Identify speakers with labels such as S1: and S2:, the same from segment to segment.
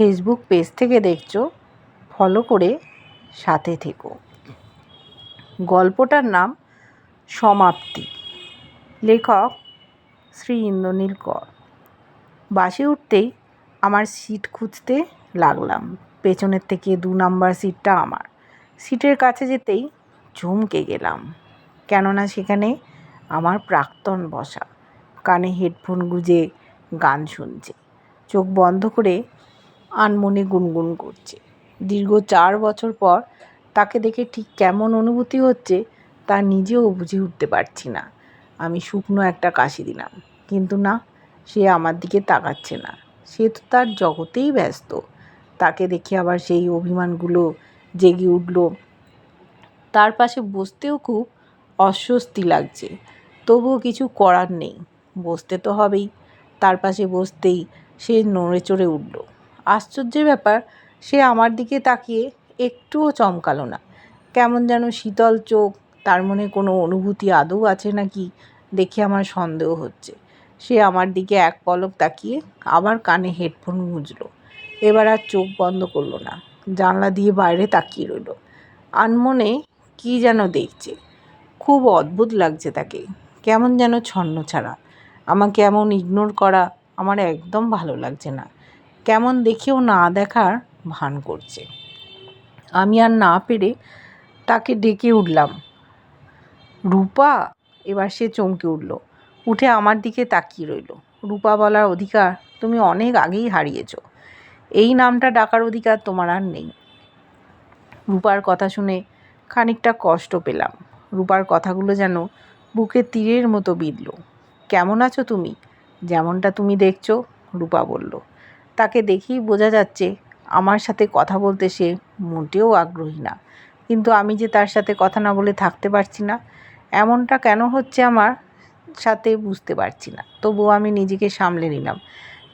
S1: Facebook page থেকে দেখছ follow করে সাথে থেকো। গল্পটার নাম সমাপ্তি। লেখক শ্রী ইন্দ্রনীল কর। বাসে উঠতেই আমার সিট খুঁজতে লাগলাম। পেছনের থেকে দু নাম্বার সিটটা আমার। সিটের কাছে যেতেই চমকে গেলাম। কেননা সেখানে আমার প্রাক্তন বসা। কানে হেডফোন গুঁজে গান শুনছে। চোখ বন্ধ করে আনমনে গুনগুন করছে। দীর্ঘ চার বছর পর তাকে দেখে ঠিক কেমন অনুভূতি হচ্ছে তা নিজেও বুঝে উঠতে পারছি না। আমি শুকনো একটা কাশি দিলাম। কিন্তু না, সে আমার দিকে তাকাচ্ছে না। সে তো তার জগতেই ব্যস্ত। তাকে দেখে আবার সেই অভিমানগুলো জেগে উঠল। তার পাশে বসতেও খুব অস্বস্তি লাগছে। তবুও কিছু করার নেই। বসতে তো হবেই। তার পাশে বসতেই সে নড়ে চড়ে উঠল। আশ্চর্যের ব্যাপার, সে আমার দিকে তাকিয়ে একটুও চমকালো না। কেমন যেন শীতল চোখ, তার মনে কোনো অনুভূতি আদৌ আছে নাকি দেখে আমার সন্দেহ হচ্ছে। সে আমার দিকে এক পলক তাকিয়ে আবার কানে হেডফোন গুঁজলো। এবার আর চোখ বন্ধ করল না, জানলা দিয়ে বাইরে তাকিয়ে রইল। আনমনে কী যেন দেখছে। খুব অদ্ভুত লাগছে তাকে, কেমন যেন ছন্ন ছাড়া আমাকে এমন ইগনোর করা আমার একদম ভালো লাগছে না। কেমন দেখেও না দেখার ভান করছে। আমি আর না পেরে তাকে ডেকে উঠলাম। রূপা, এবার সে চমকে উঠল। উঠে আমার দিকে তাকিয়ে রইল। রূপা বলার অধিকার তুমি অনেক আগেই হারিয়েছ। এই নামটা ডাকার অধিকার তোমার আর নেই। রূপার কথা শুনে খানিকটা কষ্ট পেলাম। রূপার কথাগুলো যেন বুকে তীরের মতো বিঁধল। কেমন আছো তুমি? যেমনটা তুমি দেখছ, রূপা বলল। তাকে দেখেই বোঝা যাচ্ছে আমার সাথে কথা বলতে সে মোটেও আগ্রহী না। কিন্তু আমি যে তার সাথে কথা না বলে থাকতে পারছি না, এমনটা কেন হচ্ছে আমার সাথে বুঝতে পারছি না। তবুও আমি নিজেকে সামলে নিলাম।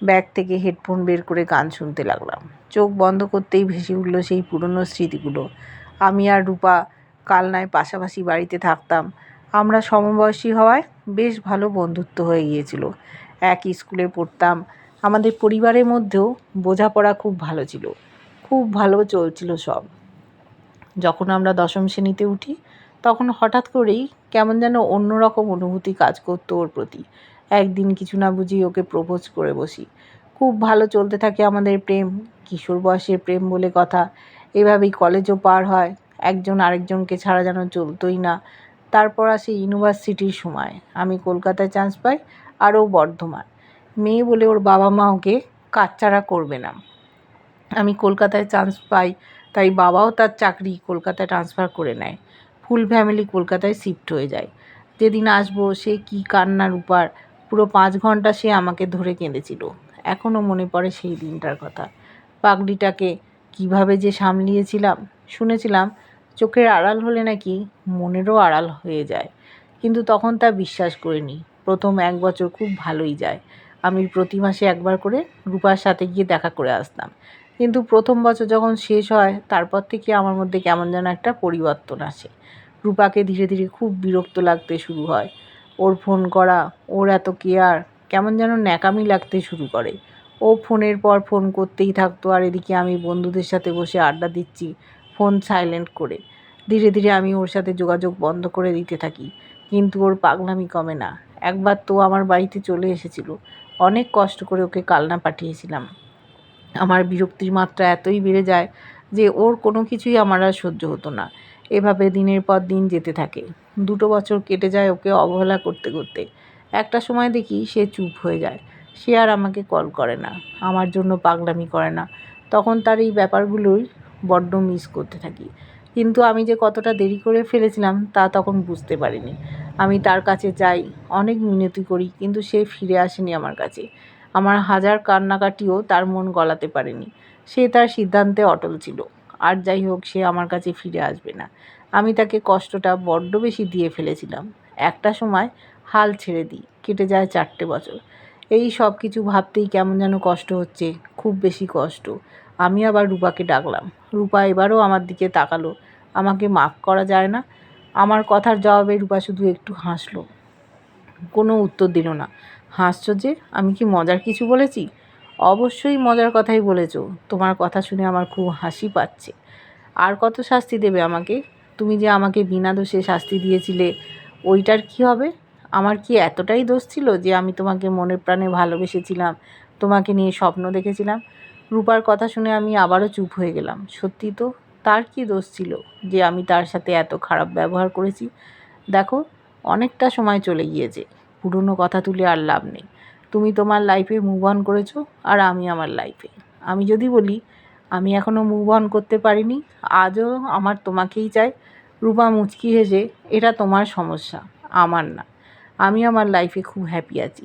S1: ব্যাগ থেকে হেডফোন বের করে গান শুনতে লাগলাম। চোখ বন্ধ করতেই ভেসে উঠল সেই পুরনো স্মৃতিগুলো। আমি আর রূপা কালনায় পাশাপাশি বাড়িতে থাকতাম। আমরা সমবয়সী হওয়ায় বেশ ভালো বন্ধুত্ব হয়ে গিয়েছিল। এক স্কুলে পড়তাম আমাদের পরিবারের মধ্যেও বোঝাপড়া খুব ভালো ছিল। খুব ভালো চলছিল সব। যখন আমরা দশম শ্রেণীতে উঠি, তখন হঠাৎ করেই কেমন যেন অন্যরকম অনুভূতি কাজ করতো ওর প্রতি। একদিন কিছু না বুঝি ওকে প্রপোজ করে বসি। খুব ভালো চলতে থাকে আমাদের প্রেম, কিশোর বয়সের প্রেম বলে কথা। এভাবেই কলেজও পার হয়, একজন আরেকজনকে ছাড়া যেন চলতোই না। তারপর আসে ইউনিভার্সিটির সময়। আমি কলকাতায় চান্স পাই, আরও বর্ধমান। মেয়ে বলে ওর বাবা মা ওকে কাচ্চারা করবে না। আমি কলকাতায় চান্স পাই, তাই বাবাও তার চাকরি কলকাতায় ট্রান্সফার করে নেয়। ফুল ফ্যামিলি কলকাতায় শিফট হয়ে যায়। যেদিন আসব, সে কি কান্নার উপার, পুরো পাঁচ ঘণ্টা সে আমাকে ধরে কেঁদেছিল। এখনও মনে পড়ে সেই দিনটার কথা। পাগড়িটাকে কীভাবে যে সামলিয়েছিলাম, শুনেছিলাম, চোখের আড়াল হলে নাকি মনেরও আড়াল হয়ে যায়। কিন্তু তখন তা বিশ্বাস করিনি। প্রথম এক বছর খুব ভালোই যায়। আমি প্রতি মাসে একবার করে রূপার সাথে গিয়ে দেখা করে আসতাম। কিন্তু প্রথম বছর যখন শেষ হয়, তারপর থেকে আমার মধ্যে কেমন যেন একটা পরিবর্তন আসে। রূপাকে ধীরে ধীরে খুব বিরক্ত লাগতে শুরু হয়। ওর ফোন করা, ওর এত কেয়ার, কেমন যেন ন্যাকামি লাগতে শুরু করে। ও ফোনের পর ফোন করতেই থাকতো আর এদিকে আমি বন্ধুদের সাথে বসে আড্ডা দিচ্ছি, ফোন সাইলেন্ট করে। ধীরে ধীরে আমি ওর সাথে যোগাযোগ বন্ধ করে দিতে থাকি। কিন্তু ওর পাগলামি কমে না। একবার তো আমার বাড়িতে চলে এসেছিল। অনেক কষ্ট করে ওকে কালনা পাঠিয়েছিলাম। আমার বিরক্তির মাত্রা এতই বেড়ে যায় যে ওর কোনো কিছুই আমার আর সহ্য হতো না। এভাবে দিনের পর দিন যেতে থাকে। দুটো বছর কেটে যায় ওকে অবহেলা করতে করতে। একটা সময় দেখি সে চুপ হয়ে যায়। সে আর আমাকে কল করে না। আমার জন্য পাগলামি করে না। তখন তার এই ব্যাপারগুলোই বড্ড মিস করতে থাকি। কিন্তু আমি যে কতটা দেরি করে ফেলেছিলাম তা তখন বুঝতে পারিনি। আমি তার কাছে যাই, অনেক মিনতি করি, কিন্তু সে ফিরে আসেনি আমার কাছে। আমার হাজার কান্নাকাটিও তার মন গলাতে পারেনি। সে তার সিদ্ধান্তে অটল ছিল। আর যাই হোক, সে আমার কাছে ফিরে আসবে না। আমি তাকে কষ্টটা বড্ড বেশি দিয়ে ফেলেছিলাম। একটা সময় হাল ছেড়ে দিই, কেটে যায় চারটে বছর। এই সব কিছু ভাবতেই কেমন যেন কষ্ট হচ্ছে, খুব বেশি কষ্ট। আমি আবার রূপাকে ডাকলাম। রূপা এবারও আমার দিকে তাকালো। আমাকে মাফ করা যায় না। আমার কথার জবাবে রূপা শুধু একটু হাসলো। কোনো উত্তর দিল না। হাসছো যে, আমি কি মজার কিছু বলেছি? অবশ্যই মজার কথাই বলেছ। তোমার কথা শুনে আমার খুব হাসি পাচ্ছে। আর কত শাস্তি দেবে আমাকে? তুমি যে আমাকে বিনা দোষে শাস্তি দিয়েছিলে, ওইটার কি হবে? আমার কি এতটাই দোষ ছিল যে আমি তোমাকে মনে প্রাণে ভালোবেসেছিলাম, তোমাকে নিয়ে স্বপ্ন দেখেছিলাম? রূপার কথা শুনে আমি আবারও চুপ হয়ে গেলাম। সত্যি তো তার কি দোষ ছিল যে আমি তার সাথে এত খারাপ ব্যবহার করেছি? দেখো, অনেকটা সময় চলে গিয়েছে। পুরনো কথা তুলে আর লাভ নেই। তুমি তোমার লাইফে মুভ অন করেছ আর আমি আমার লাইফে আমি যদি বলি, আমি এখনও মুভ অন করতে পারিনি, আজও আমার তোমাকেই চাই। রূপা মুচকি হেসে, এটা তোমার সমস্যা, আমার না। আমি আমার লাইফে খুব হ্যাপি আছি।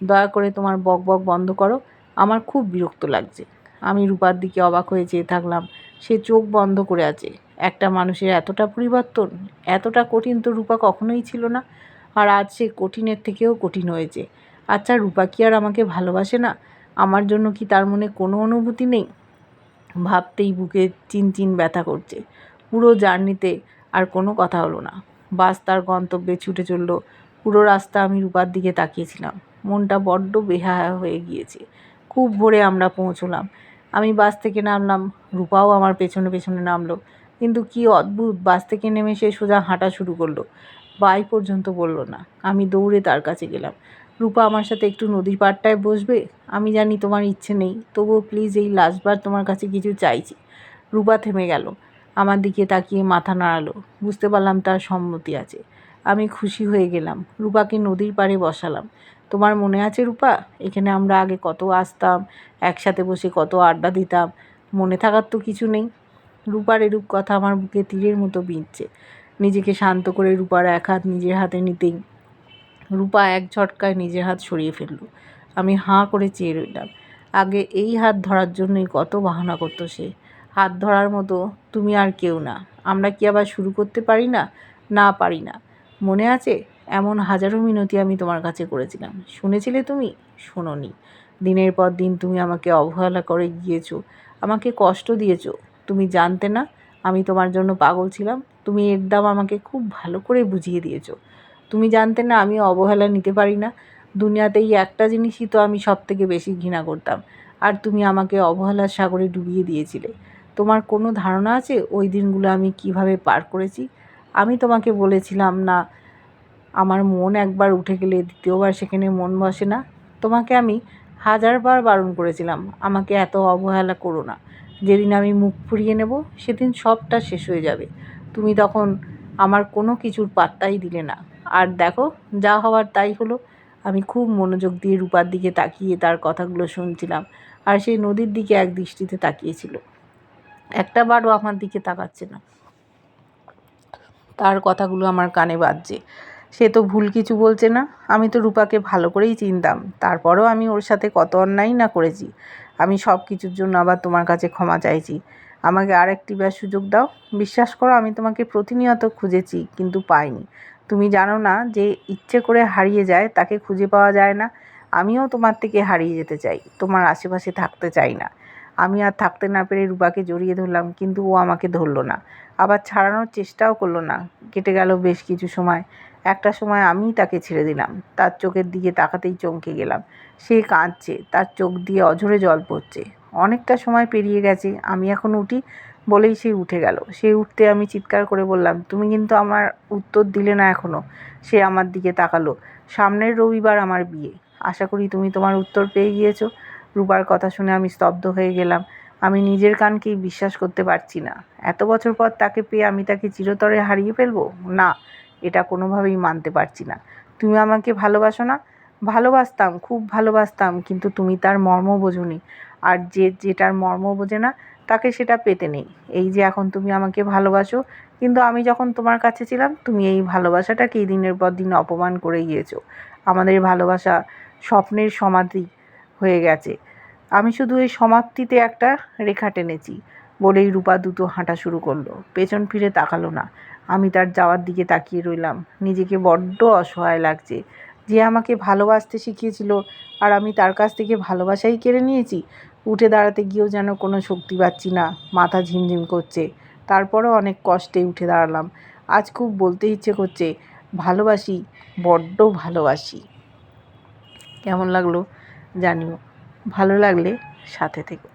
S1: দয়া করে তোমার বক বক বন্ধ করো। আমার খুব বিরক্ত লাগছে। আমি রূপার দিকে অবাক হয়ে চেয়ে থাকলাম। সে চোখ বন্ধ করে আছে। একটা মানুষের এতটা পরিবর্তন, এতটা কঠিন তো রূপা কখনোই ছিল না। আর আজ সে কঠিনের থেকেও কঠিন হয়েছে। আচ্ছা রূপা কি আর আমাকে ভালোবাসে না? আমার জন্য কি তার মনে কোনো অনুভূতি নেই? ভাবতেই বুকে চিনচিন ব্যথা করছে। পুরো জার্নিতে আর কোনো কথা হলো না। বাস তার গন্তব্যে ছুটে চলল। পুরো রাস্তা আমি রূপার দিকে তাকিয়েছিলাম। মনটা বড্ড বেহায়া হয়ে গিয়েছে। খুব ভোরে আমরা পৌঁছলাম। আমি বাস থেকে নামলাম, রূপাও আমার পেছনে পেছনে নামলো। কিন্তু কি অদ্ভুত, বাস থেকে নেমে সে সোজা হাঁটা শুরু করল। বাই পর্যন্ত বলল না, আমি দৌড়ে তার কাছে গেলাম। রূপা আমার সাথে একটু নদীর পাড়টায় বসবে? আমি জানি তোমার ইচ্ছে নেই, তবুও প্লিজ এই লাস্টবার তোমার কাছে কিছু চাইছি। রূপা থেমে গেল, আমার দিকে তাকিয়ে মাথা নাড়ালো। বুঝতে পারলাম তার সম্মতি আছে। আমি খুশি হয়ে গেলাম, রূপাকে নদীর পাড়ে বসালাম। তোমার মনে আছে রূপা? এখানে আমরা আগে কত আসতাম, একসাথে বসে কত আড্ডা দিতাম, মনে থাকার তো কিছু নেই। রূপার এরূপ কথা আমার বুকে তীরের মতো বিঁধছে। নিজেকে শান্ত করে রূপার এক হাত নিজের হাতে নিতেই রূপা এক ঝটকায় নিজের হাত সরিয়ে ফেলল। আমি হাঁ করে চেয়ে রইলাম। আগে এই হাত ধরার জন্যই কত বাহানা করতো সে। হাত ধরার মতো তুমি আর কেউ না। আমরা কি আবার শুরু করতে পারি না? না পারি না। মনে আছে? এমন হাজারো মিনতি আমি তোমার কাছে করেছিলাম। শুনেছিলে তুমি? শোনোনি। দিনের পর দিন তুমি আমাকে অবহেলা করে গিয়েছো, আমাকে কষ্ট দিয়েছ। তুমি জানতে না আমি তোমার জন্য পাগল ছিলাম, তুমি এর দাম আমাকে খুব ভালো করে বুঝিয়ে দিয়েছ। তুমি জানতে না আমি অবহেলা নিতে পারি না। দুনিয়াতে এই একটা জিনিসই তো আমি সব থেকে বেশি ঘৃণা করতাম, আর তুমি আমাকে অবহেলার সাগরে ডুবিয়ে দিয়েছিলে। তোমার কোনো ধারণা আছে ওই দিনগুলো আমি কীভাবে পার করেছি? আমি তোমাকে বলেছিলাম না আমার মন একবার উঠে গেলে দ্বিতীয়বার সেখানে মন বসে না। তোমাকে আমি হাজারবার বারণ করেছিলাম, আমাকে এত অবহেলা করো না। যেদিন আমি মুখ ফুরিয়ে নেব, সেদিন সবটা শেষ হয়ে যাবে। তুমি তখন আমার কোনো কিছুর পাত্তাই দিলে না। আর দেখো, যা হওয়ার তাই হলো। আমি খুব মনোযোগ দিয়ে রূপার দিকে তাকিয়ে তার কথাগুলো শুনছিলাম, আর সেই নদীর দিকে এক দৃষ্টিতে তাকিয়েছিল। একটা বারও আমার দিকে তাকাচ্ছে না। তার কথাগুলো আমার কানে বাজছে। সে তো ভুল কিছু বলছে না। আমি তো রূপাকে ভালো করেই চিনতাম। তারপরেও আমি ওর সাথে কত অন্যায় না করেছি। আমি সব কিছুর জন্য আবার তোমার কাছে ক্ষমা চাইছি। আমাকে আর একটি বার সুযোগ দাও। বিশ্বাস করো, আমি তোমাকে প্রতিনিয়ত খুঁজেছি, কিন্তু পাইনি। তুমি জানো না যে ইচ্ছে করে হারিয়ে যায়, তাকে খুঁজে পাওয়া যায় না। আমিও তোমার থেকে হারিয়ে যেতে চাই, তোমার আশেপাশে থাকতে চাই না। আমি আর থাকতে না পেরে রূপাকে জড়িয়ে ধরলাম, কিন্তু ও আমাকে ধরলো না। আবার ছাড়ানোর চেষ্টাও করল না। কেটে গেল বেশ কিছু সময়। একটা সময় আমিই তাকে ছেড়ে দিলাম। তার চোখের দিকে তাকাতেই চমকে গেলাম। সে কাঁদছে, তার চোখ দিয়ে অঝরে জল পড়ছে। অনেকটা সময় পেরিয়ে গেছে, আমি এখন উঠি বলেই সে উঠে গেল। সে উঠতে আমি চিৎকার করে বললাম, তুমি কিন্তু আমার উত্তর দিলে না এখনও সে আমার দিকে তাকালো, সামনের রবিবার আমার বিয়ে। আশা করি তুমি তোমার উত্তর পেয়ে গিয়েছো। রূপার কথা শুনে আমি স্তব্ধ হয়ে গেলাম। আমি নিজের কানকেই বিশ্বাস করতে পারছি না। এত বছর পর তাকে পেয়ে আমি তাকে চিরতরে হারিয়ে ফেলব? না এটা কোনোভাবেই মানতে পারছি না। তুমি আমাকে ভালোবাসো না? ভালোবাসতাম, খুব ভালোবাসতাম, কিন্তু তুমি তার মর্ম বোঝনি। আর যে যেটার মর্ম বোঝে না, তাকে সেটা পেতে নেই। এই যে এখন তুমি আমাকে ভালোবাসো, কিন্তু আমি যখন তোমার কাছে ছিলাম, তুমি এই ভালোবাসাটাকে এই দিনের পর দিন অপমান করে গিয়েছো। আমাদের ভালোবাসা স্বপ্নের সমাধি হয়ে গেছে। আমি শুধু এই সমাপ্তিতে একটা রেখা টেনেছি, বলেই রূপা দুটো হাঁটা শুরু করল। পেছন ফিরে তাকালো না। আমি তার যাওয়ার দিকে তাকিয়ে রইলাম। নিজেকে বড্ড অসহায় লাগছে। যে আমাকে ভালোবাসতে শিখিয়েছিল আর আমি তার কাছ থেকে ভালোবাসাই কেড়ে নিয়েছি, উঠে দাঁড়াতে গিয়েও যেন কোনো শক্তি পাচ্ছি না, মাথা ঝিমঝিম করছে। তারপরেও অনেক কষ্টে উঠে দাঁড়ালাম। আজ খুব বলতে ইচ্ছে করছে, ভালোবাসি, বড্ড ভালোবাসি। কেমন লাগল জানিও। ভালো লাগলে সাথে থেকে।